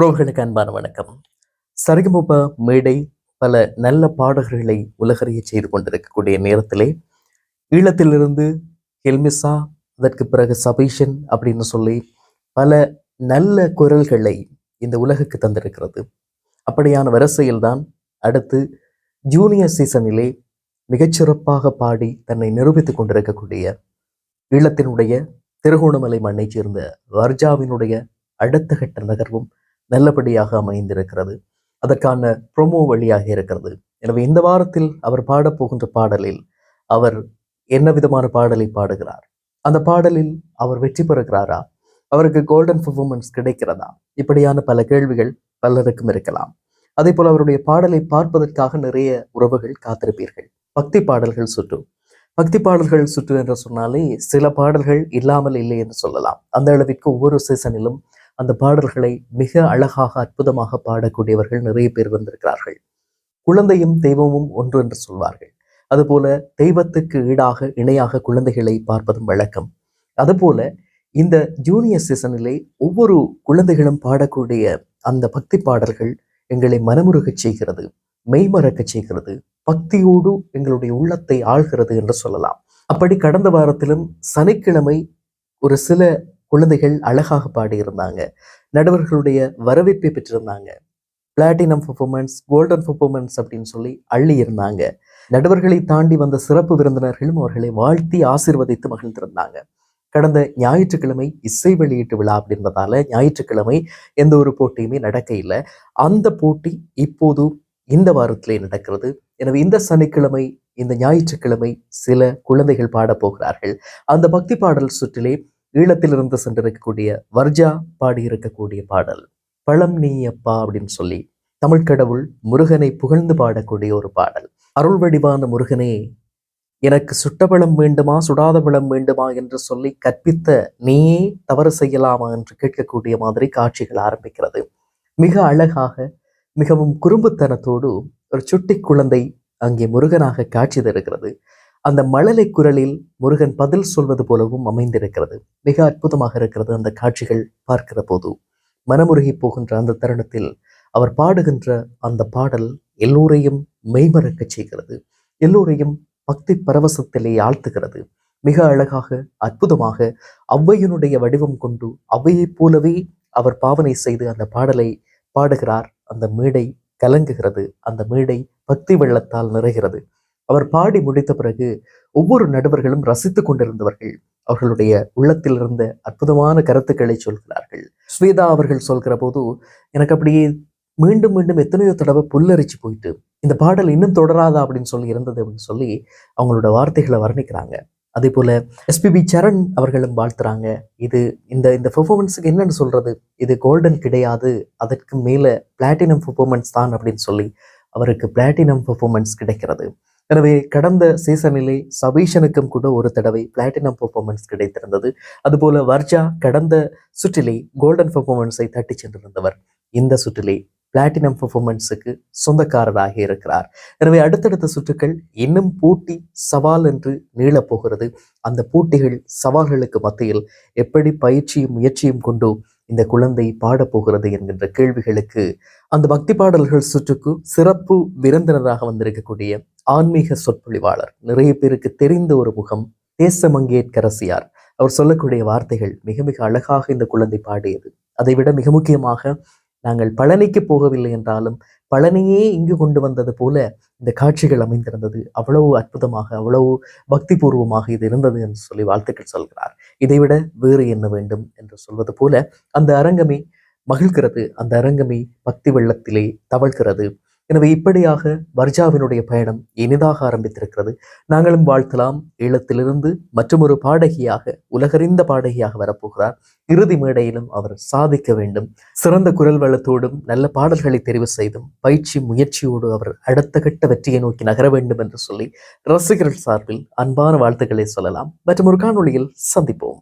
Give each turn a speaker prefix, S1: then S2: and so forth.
S1: உறவுகளுக்கு அன்பான வணக்கம். சரிகமுப மேடை பல நல்ல பாடகர்களை உலகறிய செய்து கொண்டிருக்கக்கூடிய நேரத்திலே ஈழத்திலிருந்து ஹெல்மிசா அதற்கு பிறகு சபீஷன் அப்படின்னு சொல்லி பல நல்ல குரல்களை இந்த உலகுக்கு தந்திருக்கிறது. அப்படியான வரிசையில்தான் அடுத்து ஜூனியர் சீசனிலே மிகச்சிறப்பாக பாடி தன்னை நிரூபித்துக் கொண்டிருக்கக்கூடிய ஈழத்தினுடைய திருகோணமலை மண்ணைச் சேர்ந்த வர்ஜாவினுடைய அடுத்த கட்ட நகர்வும் நல்லபடியாக அமைந்திருக்கிறது. அதற்கான ப்ரொமோ வழியாக இருக்கிறது. எனவே இந்த வாரத்தில் அவர் பாடப்போகின்ற பாடலில் அவர் என்ன விதமான பாடலை பாடுகிறார்? அந்த பாடலில் அவர் வெற்றி பெறுகிறாரா? அவருக்கு கோல்டன் பர்ஃபார்மன்ஸ் கிடைக்கிறதா? இப்படியான பல கேள்விகள் பலருக்கும் இருக்கலாம். அதே போல் அவருடைய பாடலை பார்ப்பதற்காக நிறைய உறவுகள் காத்திருப்பீர்கள். பக்தி பாடல்கள் சுற்று. பக்தி பாடல்கள் சுற்று என்று சொன்னாலே சில பாடல்கள் இல்லாமல் இல்லை என்று சொல்லலாம். அந்த அளவிற்கு ஒவ்வொரு சீசனிலும் அந்த பாடல்களை மிக அழகாக அற்புதமாக பாடக்கூடியவர்கள் நிறைய பேர் வந்திருக்கிறார்கள். குழந்தையும் தெய்வமும் ஒன்று என்று சொல்வார்கள். அதுபோல தெய்வத்துக்கு ஈடாக இணையாக குழந்தைகளை பார்ப்பதும் வழக்கம். அதுபோல இந்த ஜூனியர் சீசனிலே ஒவ்வொரு குழந்தைகளும் பாடக்கூடிய அந்த பக்தி பாடல்கள் எங்களை மனமுருகச் செய்கிறது மெய்மறக்கச் செய்கிறது பக்தியோடு எங்களுடைய உள்ளத்தை ஆள்கிறது என்று சொல்லலாம். அப்படி கடந்த வாரத்திலும் சனிக்கிழமை ஒரு சில குழந்தைகள் அழகாக பாடியிருந்தாங்க. நடுவர்களுடைய வரவேற்பை பெற்றிருந்தாங்க. பிளாட்டினம் பர்ஃபார்மன்ஸ் கோல்டன் பர்ஃபார்மன்ஸ் அப்படின்னு சொல்லி அள்ளி இருந்தாங்க. நடுவர்களை தாண்டி வந்த சிறப்பு விருந்தினர்களும் அவர்களை வாழ்த்தி ஆசீர்வதித்து மகிழ்ந்திருந்தாங்க. கடந்த ஞாயிற்றுக்கிழமை இசை வெளியீட்டு விழா அப்படின்றதால ஞாயிற்றுக்கிழமை எந்த ஒரு போட்டியுமே நடக்க இல்லை. அந்த போட்டி இப்போது இந்த வாரத்திலே நடக்கிறது. எனவே இந்த சனிக்கிழமை இந்த ஞாயிற்றுக்கிழமை சில குழந்தைகள் பாடப்போகிறார்கள் அந்த பக்தி பாடல் சுற்றிலே ஈழத்திலிருந்து சென்றிருக்கக்கூடிய வர்ஜா பாடியிருக்கக்கூடிய பாடல் பழம் நீ அப்பா அப்படின்னு சொல்லி தமிழ் கடவுள் முருகனை புகழ்ந்து பாடக்கூடிய ஒரு பாடல். அருள் வடிவான முருகனே எனக்கு சுட்ட பழம் வேண்டுமா சுடாத பழம் வேண்டுமா என்று சொல்லி கற்பித்த நீயே தவறு செய்யலாமா என்று கேட்கக்கூடிய மாதிரி காட்சிகள் ஆரம்பிக்கிறது. மிக அழகாக மிகவும் குறும்புத்தனத்தோடு ஒரு சுட்டி குழந்தை அங்கே முருகனாக காட்சி தருகிறது. அந்த மழலை குரலில் முருகன் பதில் சொல்வது போலவும் அமைந்திருக்கிறது. மிக அற்புதமாக இருக்கிறது அந்த காட்சிகள் பார்க்கிற போது. மனமுருகி போகின்ற அந்த தருணத்தில் அவர் பாடுகின்ற அந்த பாடல் எல்லோரையும் மெய்மறக்கச் செய்கிறது. எல்லோரையும் பக்தி பரவசத்திலே ஆழ்த்துகிறது. மிக அழகாக அற்புதமாக ஔவையினுடைய வடிவம் கொண்டு ஔவையைப் போலவே அவர் பாவனை செய்து அந்த பாடலை பாடுகிறார். அந்த மேடை கலங்குகிறது. அந்த மேடை பக்தி வெள்ளத்தால் நிறைகிறது. அவர் பாடி முடித்த பிறகு ஒவ்வொரு நடுவர்களும் ரசித்துக் கொண்டிருந்தவர்கள் அவர்களுடைய உள்ளத்தில் இருந்த அற்புதமான கருத்துக்களை சொல்கிறார்கள். ஸ்வேதா அவர்கள் சொல்கிற போது எனக்கு அப்படியே மீண்டும் மீண்டும் எத்தனையோ தடவை புல்லரிச்சு போயிட்டு இந்த பாடல் இன்னும் தொடராதா அப்படின்னு சொல்லி இருந்தது அப்படின்னு சொல்லி அவங்களோட வார்த்தைகளை வர்ணிக்கிறாங்க. அதே போல எஸ்பிபி சரண் அவர்களும் வாழ்த்துறாங்க. இது இந்த இந்த பெர்ஃபார்மன்ஸுக்கு என்னன்னு சொல்றது? இது கோல்டன் கிடையாது அதற்கு மேல பிளாட்டினம் பெர்ஃபார்மன்ஸ் தான் அப்படின்னு சொல்லி அவருக்கு பிளாட்டினம் பெர்ஃபார்மன்ஸ் கிடைக்கிறது. எனவே கடந்த சீசனிலே சபீஷனுக்கும் கூட ஒரு தடவை பிளாட்டினம் பெர்ஃபார்மன்ஸ் கிடைத்திருந்தது. அதுபோல வர்ஜா கடந்த சுற்றிலே கோல்டன் பெர்ஃபார்மன்ஸை தட்டி சென்றிருந்தவர். இந்த சுற்றிலே பிளாட்டினம் பெர்ஃபார்மன்ஸுக்கு சொந்தக்காரராக இருக்கிறார். எனவே அடுத்தடுத்த சுற்றுக்கள் இன்னும் போட்டி சவால் என்று நீளப் போகிறது. அந்த போட்டிகள் சவால்களுக்கு மத்தியில் எப்படி பயிற்சியும் முயற்சியும் கொண்டு இந்த குழந்தை பாடப்போகிறது என்கின்ற கேள்விகளுக்கு அந்த பக்தி பாடல்கள் சுற்றுக்கு சிறப்பு விருந்தினராக வந்திருக்கக்கூடிய ஆன்மீக சொற்பொழிவாளர். நிறைய பேருக்கு தெரிந்த ஒரு முகம் தேசமங்கேற்கரசியார். அவர் சொல்லக்கூடிய வார்த்தைகள் மிக மிக அழகாக இந்த குழந்தை பாடியது. அதைவிட மிக முக்கியமாக நாங்கள் பழனிக்கு போகவில்லை என்றாலும் பழனியே இங்கு கொண்டு வந்தது போல இந்த காட்சிகள் அமைந்திருந்தது. அவ்வளவு அற்புதமாக அவ்வளவு பக்தி பூர்வமாக இது இருந்தது என்று சொல்லி வாழ்த்துக்கள் சொல்கிறார். இதைவிட வேறு என்ன வேண்டும் என்று சொல்வது போல அந்த அரங்கமே மகிழ்கிறது. அந்த அரங்கமே பக்தி வெள்ளத்திலே தவழ்கிறது. எனவே இப்படியாக வர்ஜாவினுடைய பயணம் இனிதாக ஆரம்பித்திருக்கிறது. நாங்களும் வாழ்த்தலாம். ஈழத்திலிருந்து மற்றொரு பாடகியாக உலகறிந்த பாடகியாக வரப்போகிறார். இறுதி மேடையிலும் அவர் சாதிக்க வேண்டும். சிறந்த குரல் வளத்தோடும் நல்ல பாடல்களை தெரிவு செய்தும் பயிற்சி முயற்சியோடு அவர் அடுத்த கட்ட வெற்றியை நோக்கி நகர வேண்டும் என்று சொல்லி ரசிகர்கள் சார்பில் அன்பான வாழ்த்துக்களை சொல்லலாம். மற்றும் ஒரு காணொளியில் சந்திப்போம்.